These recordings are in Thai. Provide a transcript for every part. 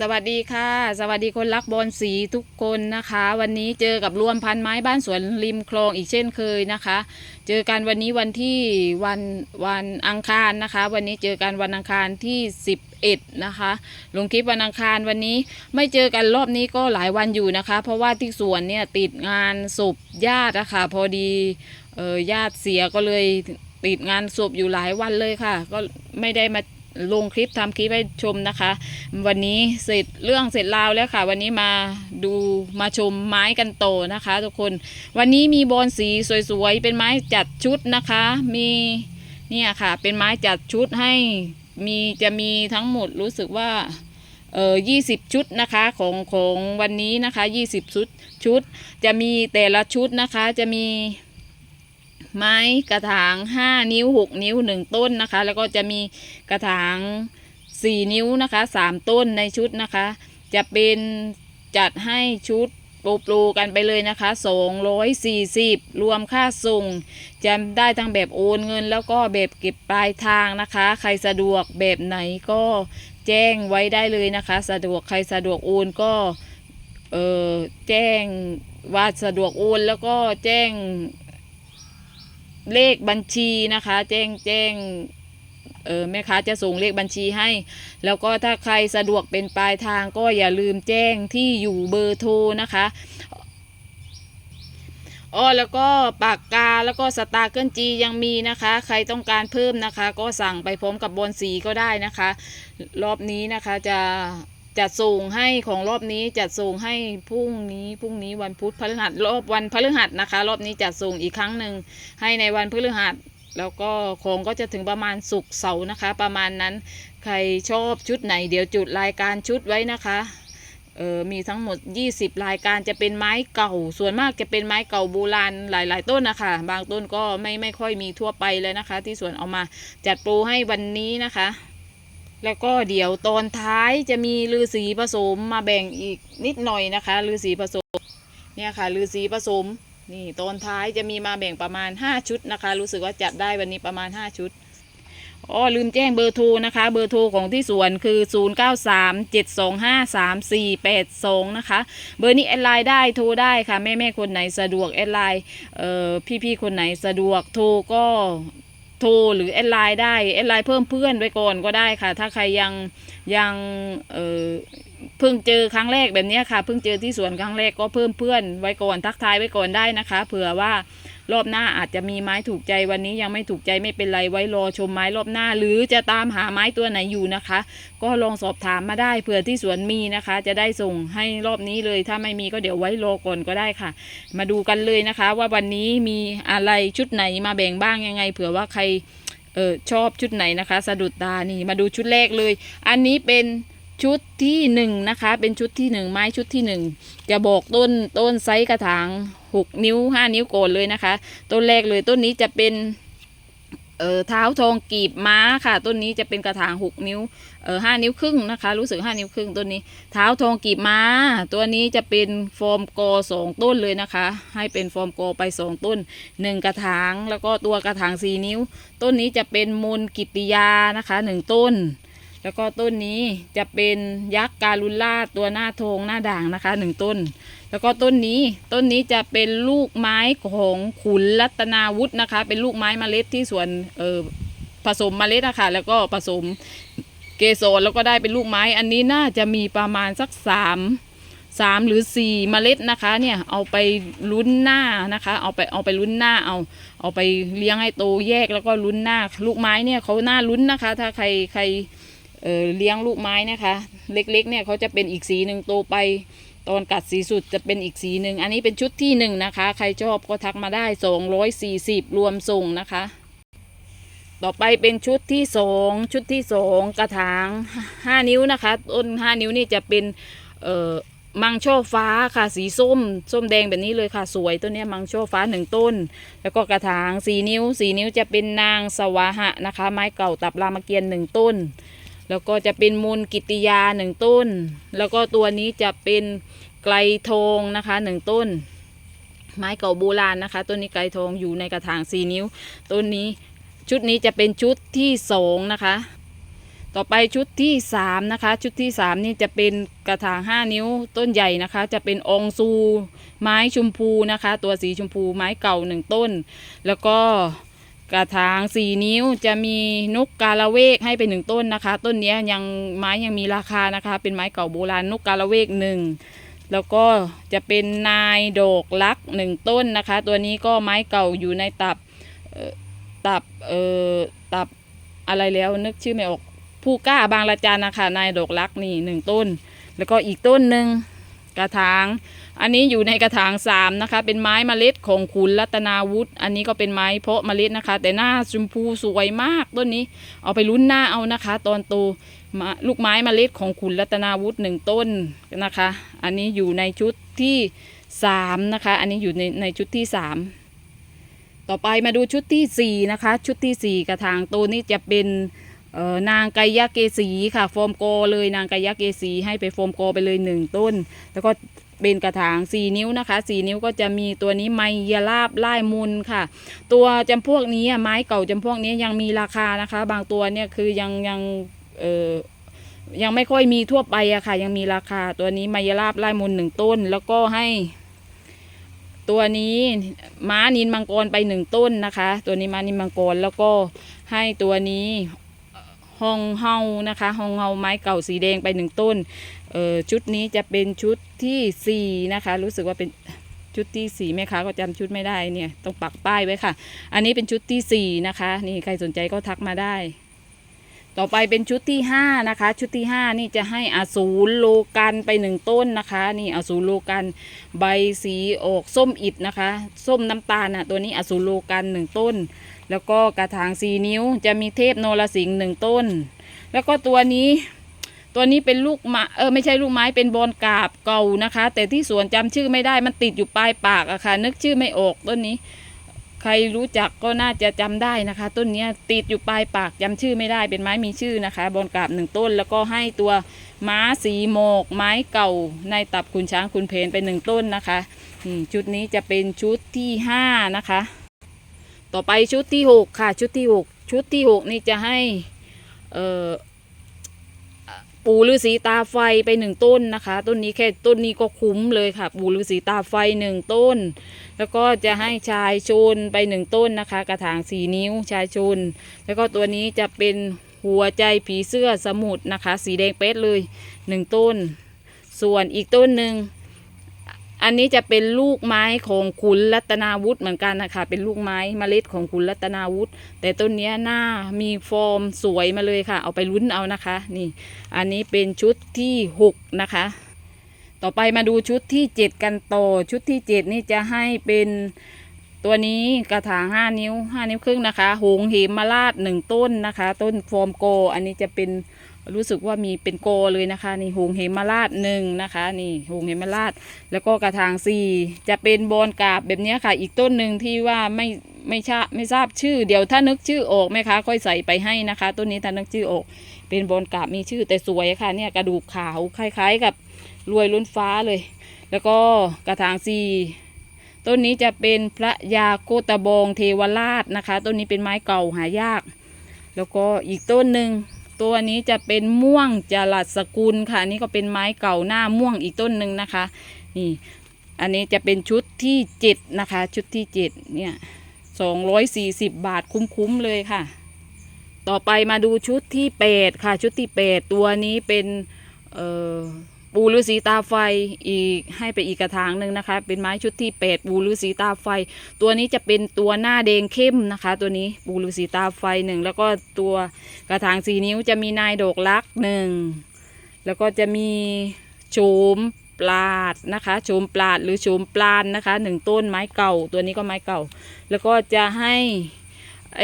สวัสดีค่ะ สวัสดีคนรักบอลสีทุกคนนะคะ วันนี้เจอกับรวมพันไม้บ้านสวนริมคลองอีกเช่นเคยนะคะ เจอกันวันนี้วันที่วันวันอังคารนะคะ วันนี้เจอกันวันอังคารที่ 11นะคะลงคลิปวันอังคารวันนี้ไม่เจอกันรอบนี้ก็หลายวันอยู่นะคะ เพราะว่าที่สวนเนี่ยติดงานศพญาตินะคะพอดีเออญาติเสียก็เลยติดงานศพอยู่หลายวันเลยค่ะ ก็ไม่ได้มา ลงคลิปทำคลิปให้ชมนะคะ วันนี้เสร็จเรื่องเสร็จราวแล้วค่ะ วันนี้มาดูมาชมไม้กันโตนะคะ ทุกคน วันนี้มีบอนสีสวยๆเป็นไม้จัดชุดนะคะ มีเนี่ยค่ะ เป็นไม้จัดชุดให้มีจะมีทั้งหมดรู้สึกว่าเออยี่สิบชุดนะคะของของวันนี้นะคะยี่สิบชุดชุด จะมีแต่ละชุดนะคะจะมี ไม้กระถาง5นิ้ว6นิ้ว1ต้นนะคะ แล้วก็จะมีกระถาง4นิ้วนะคะ3ต้นในชุดนะคะ จะเป็นจัดให้ชุดโปรโปรกันไปเลยนะคะ 240 รวมค่าส่งจะได้ทั้งแบบโอนเงิน แล้วก็แบบเก็บปลายทางนะคะ ใครสะดวกแบบไหนก็แจ้งไว้ได้เลยนะคะ สะดวกใครสะดวกโอนก็เออแจ้งว่าสะดวกโอนแล้วก็แจ้ง เลขบัญชีนะคะ แจ้งแจ้งเออแม่ค้าจะส่งเลขบัญชีให้ แล้วก็ถ้าใครสะดวกเป็นปลายทางก็อย่าลืมแจ้งที่อยู่เบอร์โทรนะคะอ้อแล้วก็ปากกาแล้วก็สตาร์เกิลจียังมีนะคะ ใครต้องการเพิ่มนะคะ ก็สั่งไปพร้อมกับบอลสีก็ได้นะคะ รอบนี้นะคะจะ จัดส่งให้ของรอบนี้จัดส่งให้พรุ่งนี้พรุ่งนี้วันพุธพฤหัสรอบวันพฤหัสนะคะ รอบนี้จัดส่งอีกครั้งหนึ่งให้ในวันพฤหัสแล้วก็ของก็จะถึงประมาณศุกเสาร์นะคะ ประมาณนั้นใครชอบชุดไหน เดี๋ยวจุดรายการชุดไว้นะคะเออมีทั้งหมด 20 รายการจะเป็นไม้เก่า ส่วนมากจะเป็นไม้เก่าโบราณหลาย ๆ ต้นนะคะ บางต้นก็ไม่ไม่ค่อยมีทั่วไปเลยนะคะ ที่สวนเอามาจัดโปรให้วันนี้นะคะ แล้วก็เดี๋ยวตอนท้ายจะมีลือสีผสมมาแบ่งอีกนิดหน่อยนะคะลือสีผสมเนี่ยค่ะลือสีผสมนี่ตอนท้ายจะมีมาแบ่งประมาณ 5 ชุดนะคะ รู้สึกว่าจัดได้วันนี้ประมาณ 5 ชุดอ๋อลืมแจ้งเบอร์โทรนะคะ เบอร์โทรของที่สวนคือ 0 9 3 7 2 5 3 4 8 2 นะคะ เบอร์นี้แอดไลน์ได้โทรได้ค่ะ แม่แม่คนไหนสะดวกแอดไลน์เอ่อพี่พี่คนไหนสะดวกโทรก็ โทรหรือแอดไลน์ได้แอดไลน์เพิ่มเพื่อนไว้ก่อนก็ได้ค่ะ ถ้าใครยังยังเออเพิ่งเจอครั้งแรกแบบนี้ค่ะเพิ่งเจอที่สวนครั้งแรกก็เพิ่มเพื่อนไว้ก่อนทักทายไว้ก่อนได้นะคะ เผื่อว่า รอบหน้าอาจจะมีไม้ถูกใจวันนี้ยังไม่ถูกใจไม่เป็นไรไว้รอชมไม้รอบหน้า หรือจะตามหาไม้ตัวไหนอยู่นะคะ ก็ลองสอบถามมาได้เผื่อที่สวนมีนะคะ จะได้ส่งให้รอบนี้เลยถ้าไม่มีก็เดี๋ยวไว้รอก่อนก็ได้ค่ะ มาดูกันเลยนะคะ ว่าวันนี้มีอะไรชุดไหนมาแบ่งบ้างยังไง เผื่อว่าใครเออชอบชุดไหนนะคะ สะดุดตานี่มาดูชุดแรกเลย อันนี้เป็น ชุดที่หนึ่งนะคะ เป็นชุดที่หนึ่งไม้ชุดที่หนึ่งจะบอกต้นต้นไซส์กระถางหกนิ้วห้านิ้วโกนเลยนะคะ ต้นแรกเลยต้นนี้จะเป็นเอ่อเท้าทองกีบม้าค่ะ ต้นนี้จะเป็นกระถางหกนิ้วเอ่อห้านิ้วครึ่งนะคะ รู้สึกห้านิ้วครึ่งต้นนี้ เท้าทองกีบม้า ตัวนี้จะเป็นฟอร์มกอสองต้นเลยนะคะ ให้เป็นฟอร์มกอไปสองต้นหนึ่งกระถางแล้วก็ตัวกระถางสี่นิ้ว ต้นนี้จะเป็นมูลกิตติยานะคะหนึ่งต้น แล้วก็ต้นนี้จะเป็นยักษ์การุลล่าตัวหน้าทงหน้าด่างนะคะหนึ่งต้น แล้วก็ต้นนี้ต้นนี้จะเป็นลูกไม้ของขุนรัตนาวุฒินะคะ เป็นลูกไม้เมล็ดที่สวนเออผสมเมล็ดนะคะแล้วก็ผสมเกสรแล้วก็ได้เป็นลูกไม้ อันนี้น่าจะมีประมาณสักสามสามหรือสี่เมล็ดนะคะ เนี่ยเอาไปลุ้นหน้านะคะ เอาไปเอาไปลุ้นหน้าเอา เอาไปเลี้ยงให้โตแยกแล้วก็ลุ้นหน้า ลูกไม้เนี่ยเขาหน้าลุ้นนะคะ ถ้าใครใคร เเลี้ยงลูกไม้นะคะ เล็กๆเนี่ยเขาจะเป็นอีกสีหนึ่งโตไป ตอนกัดสีสุดจะเป็นอีกสีหนึ่งอันนี้เป็นชุดที่หนึ่งนะคะ ใครชอบก็ทักมาได้สองร้อยสี่สิบรวมส่งนะคะ ต่อไปเป็นชุดที่สองชุดที่สองกระถางห้านิ้วนะคะ ต้นห้านิ้วนี่จะเป็นเอ่อมังโชฟ้าค่ะสีส้ม ส้มแดงแบบนี้เลยค่ะสวยต้นเนี้ยมังโชฟ้าหนึ่งต้น แล้วก็กระถางสีนิ้วสีนิ้วจะเป็นนางสวาหะนะคะ ไม้เก่าตับรามเกียรติ์หนึ่งต้น แล้วก็จะเป็นมูลกิติยาหนึ่งต้น แล้วก็ตัวนี้จะเป็นไกลทองนะคะหนึ่งต้น ไม้เก่าโบราณนะคะ ต้นนี้ไกลทองอยู่ในกระถางสี่นิ้ว ต้นนี้ชุดนี้จะเป็นชุดที่สองนะคะ ต่อไปชุดที่สามนะคะ ชุดที่สามนี่จะเป็นกระถางห้านิ้วต้นใหญ่นะคะ จะเป็นองซู ไม้ชมพูนะคะ ตัวสีชมพูไม้เก่าหนึ่งต้น แล้วก็ กระถางสี่นิ้วจะมีนกกาละเวกให้ไปหนึ่งต้นนะคะ ต้นนี้ยังไม้ยังมีราคานะคะ เป็นไม้เก่าโบราณนกกาละเวกหนึ่งแล้วก็จะเป็นนายดอกลักหนึ่งต้นนะคะ ตัวนี้ก็ไม้เก่าอยู่ในตับตับเอ่อตับอะไรแล้วนึกชื่อไม่ออกผู้กล้าบางละจันนะคะนายดอกลักนี่หนึ่งต้น แล้วก็อีกต้นหนึ่งกระถาง อันนี้อยู่ในกระถางสามนะคะ เป็นไม้เมล็ดของขุนรัตนาวุฒิอันนี้ก็เป็นไม้เพาะเมล็ดนะคะ แต่หน้าชมพูสวยมากต้นนี้ เอาไปลุ้นหน้าเอานะคะ ตอนโตลูกไม้เมล็ดของขุนรัตนาวุฒิหนึ่งต้นนะคะ อันนี้อยู่ในชุดที่สามนะคะ อันนี้อยู่ในในชุดที่สามต่อไปมาดูชุดที่สี่นะคะ ชุดที่สี่กระถางโตนี้จะเป็นนางไกยะเกสีค่ะ โฟมโกเลยนางไกยะเกสีให้ไปโฟมโกไปเลยหนึ่งต้น แล้วก็ เป็นกระถาง 4 นิ้วนะคะ 4 นิ้วก็จะมีตัวนี้ไมยาลาบไล่มุนค่ะ ตัวจำพวกนี้ไม้เก่าจำพวกนี้ยังมีราคานะคะ บางตัวเนี่ยคือยังยังเออยังไม่ค่อยมีทั่วไปอะค่ะ ยังมีราคาตัวนี้ไมยาลาบไล่มุนหนึ่งต้น แล้วก็ให้ ตัวนี้ม้านินมังกรไปหนึ่งต้นนะคะ ตัวนี้ม้านินมังกรแล้วก็ให้ตัวนี้ ฮองเฮานะคะฮองเฮาไม้เก่าสีแดงไปหนึ่งต้นเออชุดนี้จะเป็นชุดที่สี่นะคะ รู้สึกว่าเป็นชุดที่สี่แม่ค้าก็จำชุดไม่ได้เนี่ยต้องปักป้ายไว้ค่ะ อันนี้เป็นชุดที่สี่นะคะ นี่ใครสนใจก็ทักมาได้ ต่อไปเป็นชุดที่ห้านะคะ ชุดที่ห้านี่จะให้อสูรโลกันไปหนึ่งต้นนะคะ นี่อสูรโลกันใบสีออกส้มอิดนะคะ ส้มน้ำตาลน่ะตัวนี้อสูรโลกันหนึ่งต้น แล้วก็กระถางสีนิ้วจะมีเทพโนรสิงห์หนึ่งต้น แล้วก็ตัวนี้ตัวนี้เป็นลูกไม้เออไม่ใช่ลูกไม้เป็นบอลกาบเก่านะคะ แต่ที่สวนจำชื่อไม่ได้มันติดอยู่ปลายปากอะค่ะ นึกชื่อไม่ออกต้นนี้ ใครรู้จักก็น่าจะจำได้นะคะ ต้นนี้ติดอยู่ปลายปากจำชื่อไม่ได้เป็นไม้มีชื่อนะคะ บอลกาบหนึ่งต้น แล้วก็ให้ตัวม้าสีโมก ไม้เก่า ในตับคุณช้างคุณเพนไปหนึ่งต้นนะคะชุดนี้จะเป็นชุดที่ห้านะคะ ต่อไปชุดที่หกค่ะ ชุดที่หกชุดที่หกนี่จะให้เอ่อปู่ฤาษีตาไฟไปหนึ่งต้นนะคะ ต้นนี้แค่ต้นนี้ก็คุ้มเลยค่ะ ปู่ฤาษีตาไฟหนึ่งต้น แล้วก็จะให้ชายชนไปหนึ่งต้นนะคะ กระถางสี่นิ้วชายชน แล้วก็ตัวนี้จะเป็นหัวใจผีเสื้อสมุทรนะคะ สีแดงเป๊ดเลยหนึ่งต้น ส่วนอีกต้นหนึ่ง อันนี้จะเป็นลูกไม้ของขุนรัตนาวุฒิเหมือนกันนะคะเป็นลูกไม้เมล็ดของขุนรัตนาวุฒิแต่ต้นนี้หน้ามีฟอร์มสวยมาเลยค่ะ เอาไปลุ้นเอานะคะ นี่ อันนี้เป็นชุดที่หกนะคะ ต่อไปมาดูชุดที่เจ็ดกันต่อชุดที่เจ็ดนี่จะให้เป็นตัวนี้กระถางห้านิ้วห้านิ้วครึ่งนะคะหงเหมมาลาดหนึ่งต้นนะคะ ต้นฟอร์มโก อันนี้จะเป็น รู้สึกว่ามีเป็นโกเลยนะคะนี่หงเหมมาลาดหนึ่งนะคะ นี่หงเหมมาลาดแล้วก็กระถางสี่จะเป็นบอนกาบแบบนี้ค่ะ อีกต้นหนึ่งที่ว่าไม่ไม่ทราไม่ทราบชื่อ เดี๋ยวถ้านึกชื่อออกไหมคะค่อยใส่ไปให้นะคะ ต้นนี้ถ้านึกชื่อออก เป็นบอลกาบมีชื่อแต่สวยค่ะ เนี่ยกระดูกขาวคล้าย ๆ กับรวยล้นฟ้าเลย แล้วก็กระถางซีต้นนี้จะเป็นพระยาโกตบองเทวราชนะคะ ต้นนี้เป็นไม้เก่าหายาก แล้วก็อีกต้นหนึ่ง ตัวนี้จะเป็นม่วงจรัสสกุลค่ะ นี่ก็เป็นไม้เก่าหน้าม่วงอีกต้นหนึ่งนะคะ นี่ อันนี้จะเป็นชุดที่เจ็ดนะคะ ชุดที่เจ็ดเนี่ยสองร้อยสี่สิบบาทคุ้มๆเลยค่ะ ต่อไปมาดูชุดที่แปดค่ะ ชุดที่แปดตัวนี้เป็น เอ่อ ปูฤาษีตาไฟอีกให้ไปอีกกระถางหนึ่งนะคะ เป็นไม้ชุดที่แปดปูฤาษีตาไฟ ตัวนี้จะเป็นตัวหน้าแดงเข้มนะคะ ตัวนี้ปูฤาษีตาไฟหนึ่งแล้วก็ตัวกระถางสีนิ้วจะมีนายดอกลักหนึ่งแล้วก็จะมีโฉมปลาดนะคะโฉมปลาดหรือโฉมปลานนะคะหนึ่งต้นไม้เก่าตัวนี้ก็ไม้เก่า แล้วก็จะให้ไอ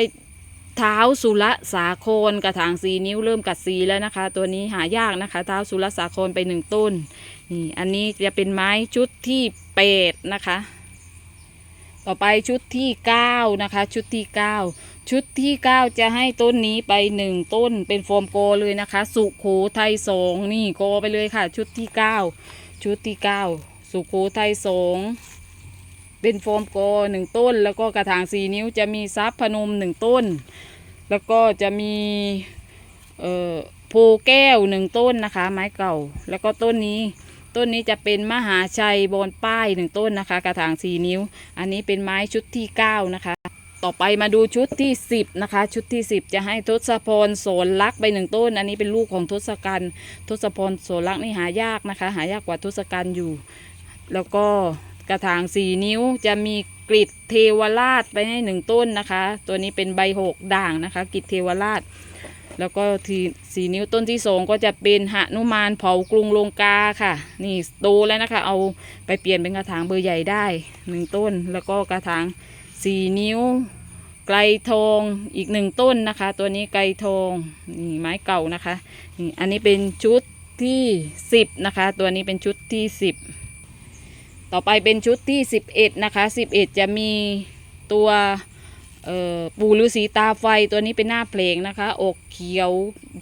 เท้าสุรสาโครกระถางสีนิ้วเริ่มกัดสีแล้วนะคะ ตัวนี้หายากนะคะ เท้าสุรสาโครไปหนึ่งต้นนี่อันนี้จะเป็นไม้ชุดที่แปดนะคะ ต่อไปชุดที่เก้านะคะ ชุดที่เก้าชุดที่เก้าจะให้ต้นนี้ไปหนึ่งต้นเป็นโฟมโกเลยนะคะ สุโขทัยสองนี่โกไปเลยค่ะ ชุดที่เก้าชุดที่เก้าสุโขทัยสอง เป็นโฟมโกหนึ่งต้น แล้วก็กระถางสี่นิ้วจะมีซับพนมหนึ่งต้น แล้วก็จะมีเอ่อโพแก้วหนึ่งต้นนะคะ ไม้เก่า แล้วก็ต้นนี้ต้นนี้จะเป็นมหาชัยบอนป้ายหนึ่งต้นนะคะ กระถางสี่นิ้ว อันนี้เป็นไม้ชุดที่เก้านะคะต่อไปมาดูชุดที่สิบนะคะ ชุดที่สิบจะให้ทศพรโสนลักไปหนึ่งต้น อันนี้เป็นลูกของทศกัณฐ์ทศพรโสนลักนี่หายากนะคะ หายากกว่าทศกัณฐ์อยู่ แล้วก็ กระถางสี่นิ้วจะมีกริดเทวราชไปให้หนึ่งต้นนะคะ ตัวนี้เป็นใบหกด่างนะคะกริดเทวราช แล้วก็ทีสี่นิ้วต้นที่สองก็จะเป็นหนุมานเผากรุงลงกาค่ะ นี่โตแล้วนะคะ เอาไปเปลี่ยนเป็นกระถางเบอร์ใหญ่ได้หนึ่งต้น แล้วก็กระถางสี่นิ้วไกลทองอีกหนึ่งต้นนะคะ ตัวนี้ไกลทองนี่ไม้เก่านะคะนี่อันนี้เป็นชุดที่สิบนะคะ ตัวนี้เป็นชุดที่สิบ ต่อไปเป็นชุดที่สิบเอ็ดนะคะสิบเอ็ดจะมีตัวเอ่อปูฤาษีตาไฟตัวนี้เป็นหน้าเพลงนะคะ อกเขียว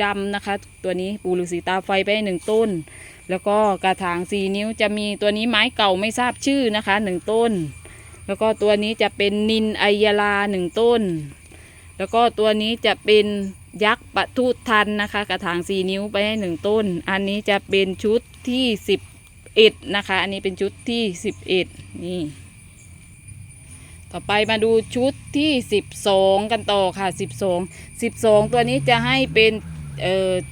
ดำนะคะ ตัวนี้ปูฤาษีตาไฟไปหนึ่งต้น แล้วก็กระถางสี่นิ้วจะมีตัวนี้ไม้เก่าไม่ทราบชื่อนะคะหนึ่งต้น แล้วก็ตัวนี้จะเป็นนินไอยาลาหนึ่งต้น แล้วก็ตัวนี้จะเป็นยักษ์ปะทุทันนะคะ กระถางสี่นิ้วไปให้หนึ่งต้น อันนี้จะเป็นชุดที่สิบ เอ็ดนะคะ อันนี้เป็นชุดที่สิบเอ็ดนี่ ต่อไปมาดูชุดที่สิบสองกันต่อค่ะสิบสองสิบสองตัวนี้จะให้เป็นเ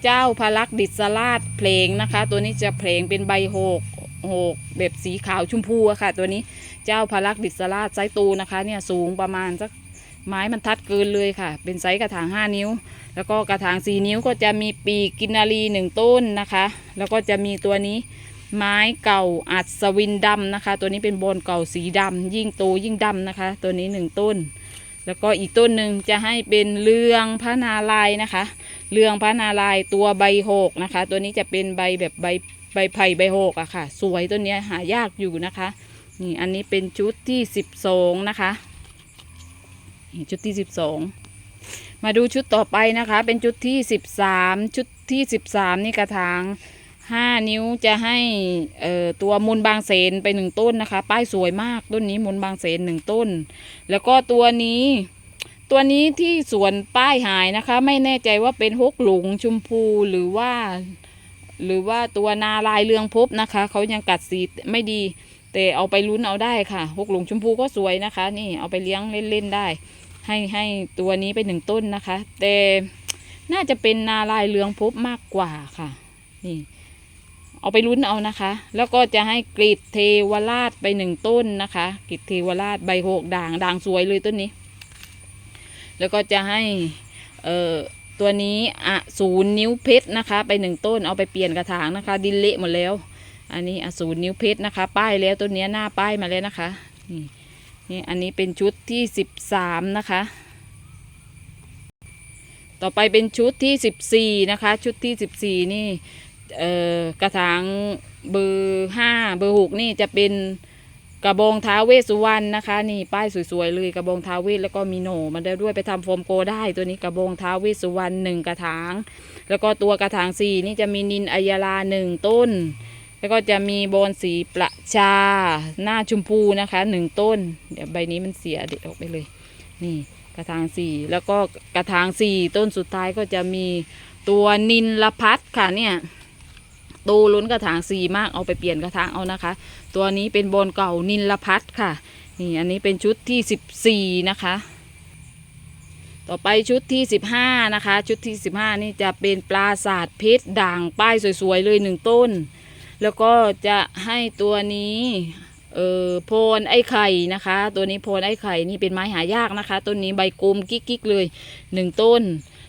เจ้าพระลักดิษราชเพลงนะคะ ตัวนี้จะเพลงเป็นใบหกหกแบบสีขาวชมพูอะค่ะ ตัวนี้เจ้าพระลักดิษราชไซส์ตูนะคะเนี่ยสูงประมาณสักไม้มันทัดเกินเลยค่ะ เป็นไซส์กระถาง 5 นิ้ว แล้วก็กระถาง 4 นิ้วก็จะมีปีกกินนารีหนึ่งต้นนะคะ แล้วก็จะมีตัวนี้ ไม้เก่าอัศวินดำนะคะ ตัวนี้เป็นโบนเก่าสีดำยิ่งโตยิ่งดำนะคะ ตัวนี้หนึ่งต้น แล้วก็อีกต้นหนึ่งจะให้เป็นเรืองพระนาลายนะคะ เรืองพระนาลายตัวใบหกนะคะ ตัวนี้จะเป็นใบแบบใบใบไผ่ใบหกอะค่ะ สวยต้นเนี้ยหายากอยู่นะคะนี่อันนี้เป็นชุดที่สิบสองนะคะชุดที่สิบสองมาดูชุดต่อไปนะคะ เป็นชุดที่สิบสามชุดที่สิบสามนี่กระถาง ห้านิ้วจะให้เอ่อตัวมูลบางเสนไปหนึ่งต้นนะคะ ป้ายสวยมากต้นนี้มูลบางเสนหนึ่งต้น แล้วก็ตัวนี้ ตัวนี้ที่สวนป้ายหายนะคะ ไม่แน่ใจว่าเป็นฮกหลงชมพูหรือว่า หรือว่าตัวนาลายเรืองภพบนะคะเขายังกัดสีไม่ดี แต่เอาไปลุ้นเอาได้ค่ะฮกหลงชมพูก็สวยนะคะ นี่เอาไปเลี้ยงเล่นๆได้ ให้ให้ตัวนี้ไปหนึ่งต้นนะคะ แต่น่าจะเป็นนาลายเรืองภพบมากกว่าค่ะ นี่ เอาไปลุ้นเอานะคะ แล้วก็จะให้กรีดเทวราชไปหนึ่งต้นนะคะกรีดเทวราชใบหกด่างด่างสวยเลยต้นนี้ แล้วก็จะให้เอ่อตัวนี้อะศูนย์นิ้วเพชรนะคะ ไปหนึ่งต้นเอาไปเปลี่ยนกระถางนะคะ ดินเละหมดแล้ว อันนี้อะศูนย์นิ้วเพชรนะคะ ป้ายแล้วตัวเนี้หน้าป้ายมาแล้วนะคะนี่นี่อันนี้เป็นชุดที่สิบสามนะคะ ต่อไปเป็นชุดที่สิบสี่นะคะ ชุดที่สิบสี่นี่ เอ่อกระถางเบอร์ห้าเบอร์หกนี่จะเป็นกระบองท้าเวสุวรรณนะคะ นี่ป้ายสวยๆเลยกระบองท้าวเวสแล้วก็มีโหนมันได้ด้วยไปทำโฟมโกได้ตัวนี้กระบองท้าเวสุวรรณหนึ่งกระถาง แล้วก็ตัวกระถางสี่นี่จะมีนินอัยาลาหนึ่งต้น แล้วก็จะมีบอนสีประชาหน้าชมพูนะคะหนึ่งต้น เดี๋ยวใบนี้มันเสียเด็ดออกไปเลย นี่กระถางสี่แล้วก็กระถางสี่ต้นสุดท้ายก็จะมีตัวนินละพัดค่ะเนี่ย โตล้นกระถางสีมากเอาไปเปลี่ยนกระถางเอานะคะ ตัวนี้เป็นบอนเก่านินละพัดค่ะนี่อันนี้เป็นชุดที่สิบสี่นะคะ ต่อไปชุดที่สิบห้านะคะ ชุดที่สิบห้านี่จะเป็นปลาศาสตร์เพชรด่างป้ายสวยๆเลยหนึ่งต้น แล้วก็จะให้ตัวนี้เออโพนไอ้ไข่นะคะ ตัวนี้โพนไอ้ไข่นี่เป็นไม้หายากนะคะ ต้นนี้ใบกลมกิ๊กๆเลยหนึ่งต้น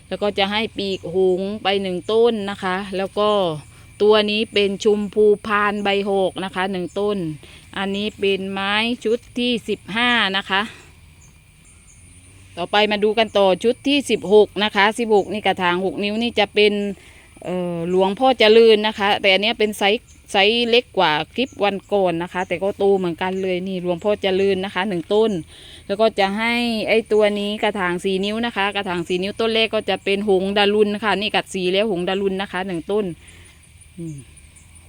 แล้วก็จะให้ปีกหงไปหนึ่งต้นนะคะ แล้วก็ ตัวนี้เป็นชุมพูพานใบหกนะคะหนึ่งต้น อันนี้เป็นไม้ชุดที่สิบห้านะคะ ต่อไปมาดูกันต่อชุดที่สิบหกนะคะสิบหกนี่กระถางหกนิ้วนี่จะเป็นหลวงพ่อเจริญนะคะ แต่อันนี้เป็นไซส์ไซส์เล็กกว่าคลิปวันก่อนนะคะ แต่ก็โตเหมือนกันเลยนี่หลวงพ่อเจริญนะคะหนึ่งต้น แล้วก็จะให้ไอตัวนี้กระถางสีนิ้วนะคะ กระถางสีนิ้วต้นแรกก็จะเป็นหงดารุนนะคะนี่กัดสีแล้วหงดารุนนะคะหนึ่งต้น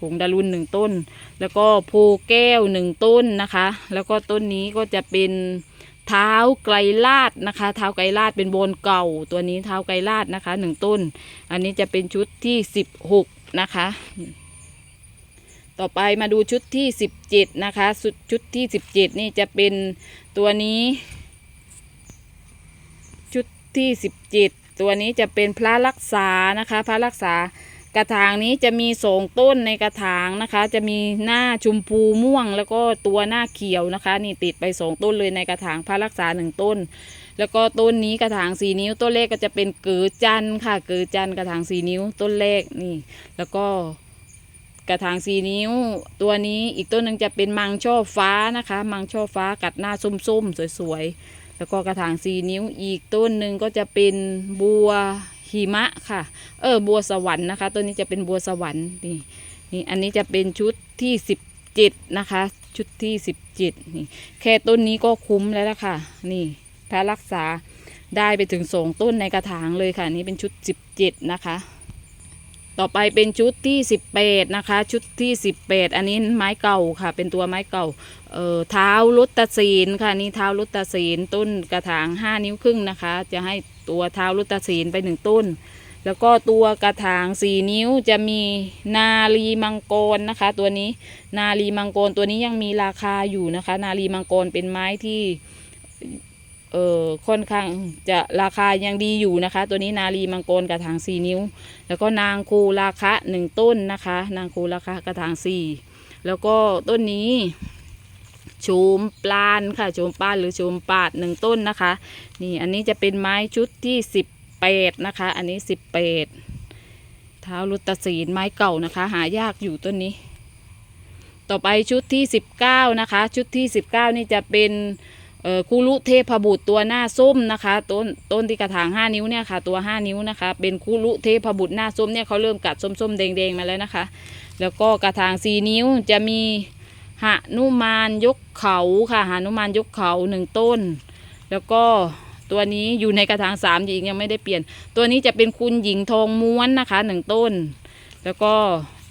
หงดารุนหนึ่งต้น แล้วก็โพแก้วหนึ่งต้นนะคะ แล้วก็ต้นนี้ก็จะเป็นเท้าไกรลาดนะคะ เท้าไกรลาดเป็นโบนเก่า ตัวนี้เท้าไกรลาดนะคะหนึ่งต้น อันนี้จะเป็นชุดที่สิบหกนะคะ ต่อไปมาดูชุดที่สิบเจ็ดนะคะชุดชุดที่สิบเจ็ดนี่จะเป็นตัวนี้ ชุดที่สิบเจ็ดตัวนี้จะเป็นพระรักษานะคะ พระรักษา กระถางนี้จะมีสองต้นในกระถางนะคะ จะมีหน้าชมพูม่วง แล้วก็ตัวหน้าเขียวนะคะ นี่ติดไปสองต้นเลยในกระถางพระรักษาหนึ่งต้น แล้วก็ต้นนี้กระถางสีนิ้วต้นแรกก็จะเป็นเกือจันค่ะ เกือจันกระถางสีนิ้วต้นแรกนี่ แล้วก็กระถางสีนิ้ว ตัวนี้อีกต้นหนึ่งจะเป็นมังช่อฟ้านะคะ มังช่อฟ้ากัดหน้าส้มๆสวยๆแล้วก็กระถางสีนิ้วอีกต้นหนึ่งก็จะเป็นบัว หิมะค่ะ เออบัวสวรรค์นะคะต้นนี้จะเป็นบัวสวรรค์นี่นี่อันนี้จะเป็นชุดที่สิบเจ็ดนะคะ ชุดที่สิบเจ็ดนี่แค่ต้นนี้ก็คุ้มแล้วล่ะค่ะ นี่พระรักษาได้ไปถึงสองต้นในกระถางเลยค่ะ นี่เป็นชุดสิบเจ็ดนะคะ ต่อไปเป็นชุดที่สิบแปดนะคะ ชุดที่สิบแปดอันนี้ไม้เก่าค่ะ เป็นตัวไม้เก่า เอ่อเท้าลุตตศีนค่ะนี่เท้าลุตตศีนต้นกระถางห้านิ้วครึ่งนะคะ จะให้ตัวเท้าลุตตศีนไปหนึ่งต้น แล้วก็ตัวกระถางสี่นิ้วจะมีนาลีมังกรนะคะ ตัวนี้นาลีมังกรตัวนี้ยังมีราคาอยู่นะคะ นาลีมังกรเป็นไม้ที่ เออค่อนข้างจะราคายังดีอยู่นะคะ ตัวนี้นาลีมังกรกระถางสี่นิ้ว แล้วก็นางคูราคะหนึ่งต้นนะคะ นางคูราคะกระถางสี่แล้วก็ต้นนี้โฉมปลานค่ะโฉมปลานหรือโฉมปาดหนึ่งต้นนะคะ นี่อันนี้จะเป็นไม้ชุดที่สิบแปดนะคะ อันนี้สิบแปดเท้าลุตศีลไม้เก่านะคะ หายากอยู่ต้นนี้ ต่อไปชุดที่สิบเก้านะคะ ชุดที่สิบเก้านี่จะเป็น เอ่อคุรุเทพบุตรตัวหน้าส้มนะคะต้นต้นที่กระถางห้านิ้วเนี่ยค่ะ ตัวห้านิ้วนะคะ เป็นคุรุเทพบุตรหน้าส้มเนี่ยเขาเริ่มกัดส้มๆแดงๆมาแล้วนะคะ แล้วก็กระถางสี่นิ้วจะมีหนุมานยกเขาค่ะหนุมานยกเขาหนึ่งต้น แล้วก็ตัวนี้อยู่ในกระถางสามหญิงยังไม่ได้เปลี่ยน ตัวนี้จะเป็นคุณหญิงทองม้วนนะคะหนึ่งต้น แล้วก็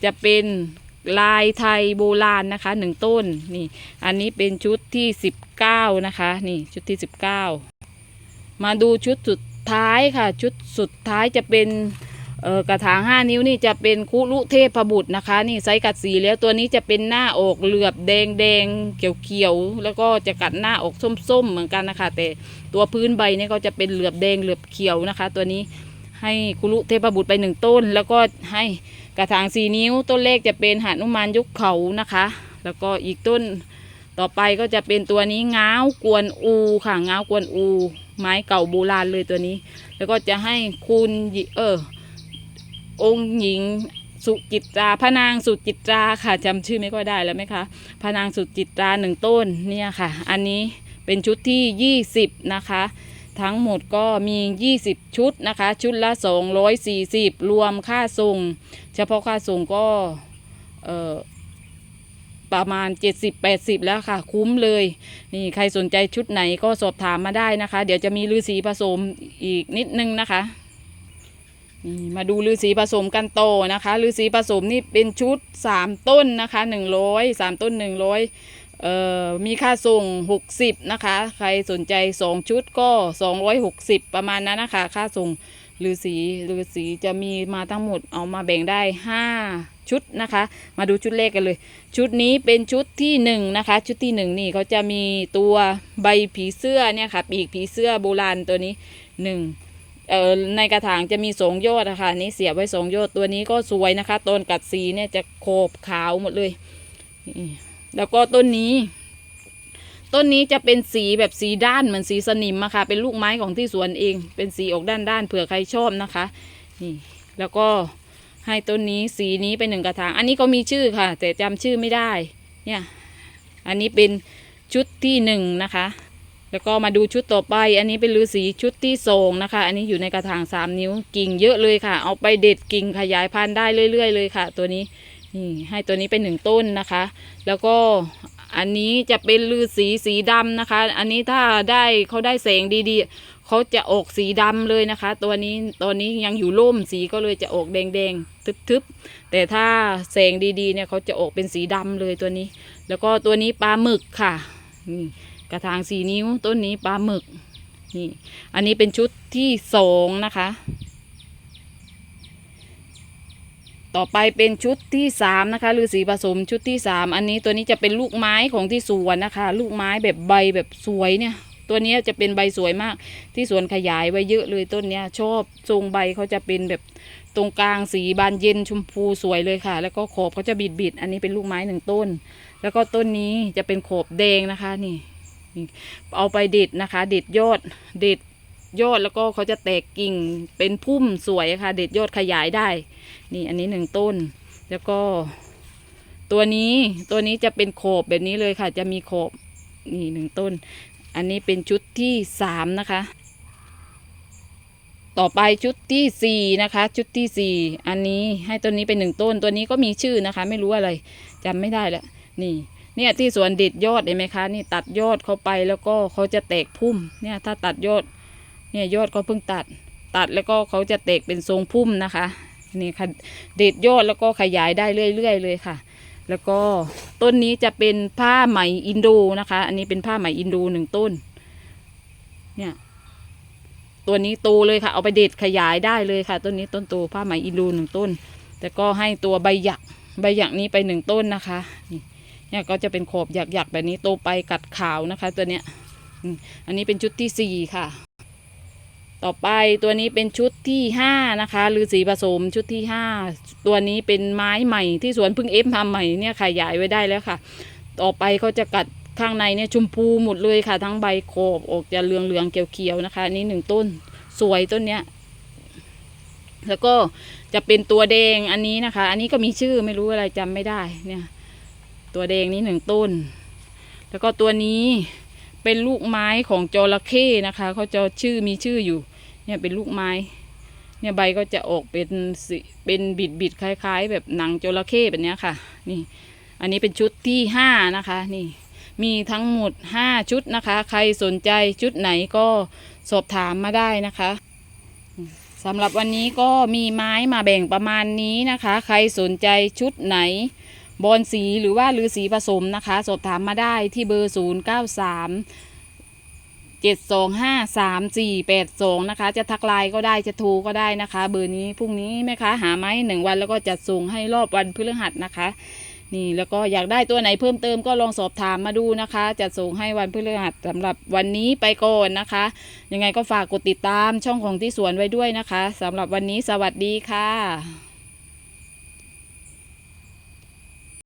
จะเป็นลายไทยโบราณนะคะหนึ่งต้นนี่ อันนี้เป็นชุดที่สิบ เก้านะคะ นี่ชุดที่สิบเก้ามาดูชุดสุดท้ายค่ะ ชุดสุดท้ายจะเป็นกระถางห้านิ้วนี่จะเป็นคุรุเทพบุตรนะคะ นี่ไซส์กัดสีแล้วตัวนี้จะเป็นหน้าอกเหลือบแดงแดงเขียวเขียวแล้วก็จะกัดหน้าอกส้มๆเหมือนกันนะคะ แต่ตัวพื้นใบนี่ก็จะเป็นเหลือบแดงเหลือบเขียวนะคะ ตัวนี้ให้คุรุเทพบุตรไปหนึ่งต้น แล้วก็ให้กระถางสี่นิ้วต้นเลขจะเป็นหานุมานยกเขานะคะ แล้วก็อีกต้น ต่อไปก็จะเป็นตัวนี้ง้าวกวนอูค่ะง้าวกวนอู ไม้เก่าโบราณเลยตัวนี้ แล้วก็จะให้คุณเออองค์หญิงสุจิตราพระนางสุจิตราค่ะจำชื่อไม่ค่อยได้แล้วไหมคะพระนางสุจิตราหนึ่งต้นเนี่ยค่ะ อันนี้เป็นชุดที่ 20 นะคะ ทั้งหมดก็มี 20 ชุดนะคะ ชุดละ 240 รวมค่าส่ง เฉพาะค่าส่งก็เอ่อ ประมาณ 70-80 แล้วค่ะ คุ้มเลย นี่ใครสนใจชุดไหนก็สอบถามมาได้นะคะ เดี๋ยวจะมีลือสีผสมอีกนิดนึงนะคะนี่มาดูฤาษีผสมกันโตนะคะฤาษีผสมนี่เป็นชุดสามต้นนะคะหนึ่งร้อยสามต้นหนึ่งร้อยเอ่อมีค่าส่งหกสิบนะคะ ใครสนใจสองชุดก็สองร้อยหกสิบประมาณนั้นนะคะ ค่าส่ง ฤาษีฤาษีจะมีมาทั้งหมดเอามาแบ่งได้ห้าชุดนะคะ มาดูชุดแรกกันเลย ชุดนี้เป็นชุดที่หนึ่งนะคะ ชุดที่หนึ่งนี่เขาจะมีตัวใบผีเสื้อเนี่ยค่ะ ปีกผีเสื้อโบราณตัวนี้หนึ่งเอ่อในกระถางจะมีสองยอดนะคะนี่เสียบไว้สองยอดตัวนี้ก็สวยนะคะต้นกัดสีเนี่ยจะโคบขาวหมดเลย แล้วก็ต้นนี้ ต้นนี้จะเป็นสีแบบสีด้านเหมือนสีสนิมอะค่ะ เป็นลูกไม้ของที่สวนเอง เป็นสีออกด้านด้านๆเผื่อใครชอบนะคะ นี่ แล้วก็ให้ต้นนี้สีนี้เป็นหนึ่งกระถาง อันนี้ก็มีชื่อค่ะ แต่จำชื่อไม่ได้ เนี่ย อันนี้เป็นชุดที่หนึ่งนะคะ แล้วก็มาดูชุดต่อไป อันนี้เป็นฤาษีชุดที่สองนะคะ อันนี้อยู่ในกระถางสามนิ้วกิ่งเยอะเลยค่ะ เอาไปเด็ดกิ่งขยายพันธุ์ได้เรื่อย ๆ เลยค่ะ ตัวนี้นี่ให้ตัวนี้เป็นหนึ่งต้นนะคะ แล้วก็ อันนี้จะเป็นฤาษีสีดำนะคะ อันนี้ถ้าได้เขาได้แสงดีๆเขาจะออกสีดำเลยนะคะ ตัวนี้ตัวนี้ยังอยู่ร่มสีก็เลยจะออกแดงๆทึบๆ แต่ถ้าแสงดีๆเนี่ยเขาจะออกเป็นสีดำเลยตัวนี้ แล้วก็ตัวนี้ปลาหมึกค่ะนี่กระถางสีนิ้วต้นนี้ปลาหมึกนี่อันนี้เป็นชุดที่สองนะคะ ต่อไปเป็นชุดที่สามนะคะฤาษีผสมชุดที่สามอันนี้ตัวนี้จะเป็นลูกไม้ของที่สวนนะคะ ลูกไม้แบบใบแบบสวยเนี่ย ตัวนี้จะเป็นใบสวยมาก ที่สวนขยายไว้เยอะเลยต้นเนี้ยชอบทรงใบเขาจะเป็นแบบตรงกลางสีบานเย็นชมพูสวยเลยค่ะ แล้วก็ขอบเขาจะบิดบิดอันนี้เป็นลูกไม้หนึ่งต้น แล้วก็ต้นนี้จะเป็นขอบแดงนะคะนี่นี่เอาไปเด็ดนะคะ เด็ดยอดเด็ด ยอดแล้วก็เขาจะแตกกิ่งเป็นพุ่มสวยค่ะ เด็ดยอดขยายได้ นี่อันนี้หนึ่งต้น แล้วก็ ตัวนี้ตัวนี้จะเป็นโขบแบบนี้เลยค่ะ จะมีโขบนี่หนึ่งต้น อันนี้เป็นชุดที่สามนะคะ ต่อไปชุดที่สี่นะคะ ชุดที่สี่อันนี้ให้ต้นนี้เป็นหนึ่งต้น ตัวนี้ก็มีชื่อนะคะ ไม่รู้อะไรจำไม่ได้แล้วนี่เนี่ยที่สวนเด็ดยอดเห็นไหมคะ นี่ตัดยอดเข้าไปแล้วก็เขาจะแตกพุ่ม เนี่ยถ้าตัดยอด เนี่ยยอดเขาเพิ่งตัด ตัดแล้วก็เขาจะแตกเป็นทรงพุ่มนะคะนี่ค่ะเด็ดยอดแล้วก็ขยายได้เรื่อยๆเลยค่ะ แล้วก็ต้นนี้จะเป็นผ้าไหมอินโดนะคะ อันนี้เป็นผ้าไหมอินโดหนึ่งต้น เนี่ย ตัวนี้โตเลยค่ะ เอาไปเด็ดขยายได้เลยค่ะ ต้นนี้ต้นโตผ้าไหมอินโดหนึ่งต้นแต่ก็ให้ตัวใบหยักใบหยักนี้ไปหนึ่งต้นนะคะนี่เนี่ยก็จะเป็นขอบหยักๆแบบนี้โตไปกัดขาวนะคะ ตัวเนี้ยอันนี้เป็นชุดที่สี่ค่ะ ต่อไปตัวนี้เป็นชุดที่ห้านะคะฤาษีผสมชุดที่ห้าตัวนี้เป็นไม้ใหม่ที่สวนเพึ่งเอฟทำใหม่เนี่ยขยายไว้ได้แล้วค่ะ ต่อไปเขาจะกัดข้างในเนี่ยชมพูหมดเลยค่ะ ทั้งใบโขบออกจะเหลืองเหลืองเขียวๆนะคะอันนี้หนึ่งต้นสวยต้นเนี้ย แล้วก็จะเป็นตัวแดงอันนี้นะคะ อันนี้ก็มีชื่อไม่รู้อะไรจำไม่ได้เนี่ย ตัวแดงนี้หนึ่งต้น แล้วก็ตัวนี้ เป็นลูกไม้ของจระเข้นะคะเขาจะชื่อมีชื่ออยู่ เนี่ยเป็นลูกไม้ เนี่ยใบก็จะออกเป็นสีเป็นบิดบิดๆคล้าย ๆ แบบหนังจระเข้แบบเนี้ยค่ะ นี่ อันนี้เป็นชุดที่ห้านะคะ นี่ มีทั้งหมดห้าชุดนะคะ ใครสนใจชุดไหนก็สอบถามมาได้นะคะสำหรับวันนี้ก็มีไม้มาแบ่งประมาณนี้นะคะ ใครสนใจชุดไหน บอลสีหรือว่าลือสีผสมนะคะ สอบถามมาได้ที่เบอร์ 0 9 3 7 2 5 3 4 8 2 นะคะ จะทักไลน์ก็ได้จะโทรก็ได้นะคะ เบอร์นี้พรุ่งนี้แม่ค้าหาไหมหนึ่งวันแล้วก็จัดส่งให้รอบวันพฤหัสนะคะนี่แล้วก็อยากได้ตัวไหนเพิ่มเติมก็ลองสอบถามมาดูนะคะจะส่งให้วันพฤหัสสำหรับวันนี้ไปก่อนนะคะ ยังไงก็ฝากกดติดตามช่องของที่สวนไว้ด้วยนะคะสำหรับวันนี้สวัสดีค่ะ